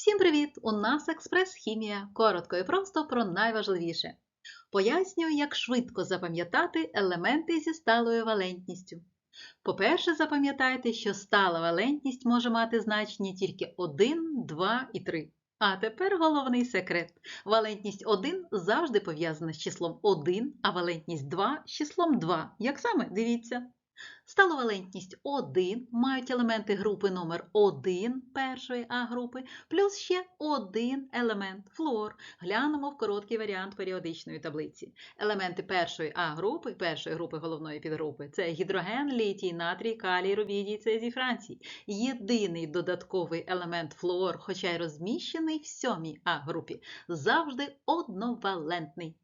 Всім привіт! У нас експрес-хімія. Коротко і просто про найважливіше. Пояснюю, як швидко запам'ятати елементи зі сталою валентністю. По-перше, запам'ятайте, що стала валентність може мати значення тільки 1, 2 і 3. А тепер головний секрет. Валентність 1 завжди пов'язана з числом 1, а валентність 2 з числом 2. Як саме? Дивіться. Сталовалентність 1 мають елементи групи номер 1 першої А групи, плюс ще один елемент флуор. Глянемо в короткий варіант періодичної таблиці. Елементи першої А групи, першої групи головної підгрупи це гідроген, літій, натрій, калій, рубідій, цезій, францій. Єдиний додатковий елемент флуор, хоча й розміщений в сьомій А групі, завжди одновалентний.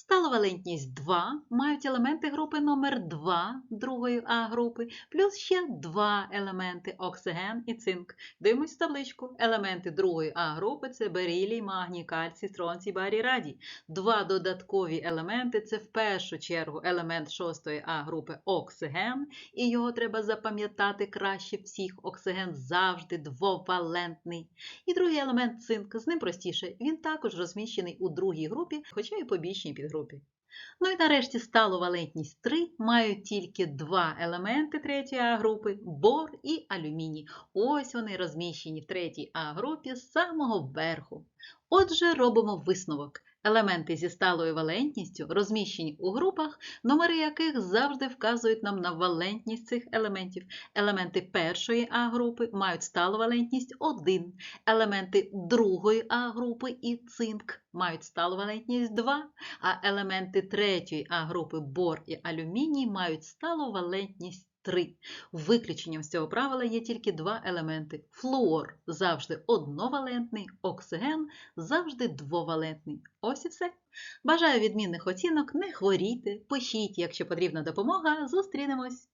Сталовалентність 2 мають елементи групи номер 2 другої А групи, плюс ще два елементи оксиген і цинк. Дивимось табличку. Елементи другої А групи це берилій, магній, кальцій, стронцій, барій, радій. Два додаткові елементи це в першу чергу елемент шостої А групи оксиген, і його треба запам'ятати краще всіх. Оксиген завжди двовалентний. І другий елемент цинк, з ним простіше, він також розміщений у другій групі, хоча й побічній підгрупі. Ну і нарешті сталовалентність 3 мають тільки два елементи третьої А групи бор і алюміній. Ось вони розміщені в третій А групі з самого верху. Отже, робимо висновок. Елементи зі сталою валентністю розміщені у групах, номери яких завжди вказують нам на валентність цих елементів. Елементи першої А групи мають сталу валентність 1, елементи другої А групи і цинк мають сталу валентність 2, а елементи третьої А групи бор і алюміній мають сталу валентність 3. Виключенням з цього правила є тільки два елементи. Флуор завжди одновалентний, оксиген завжди двовалентний. Ось і все. Бажаю відмінних оцінок, не хворійте, пишіть, якщо потрібна допомога. Зустрінемось!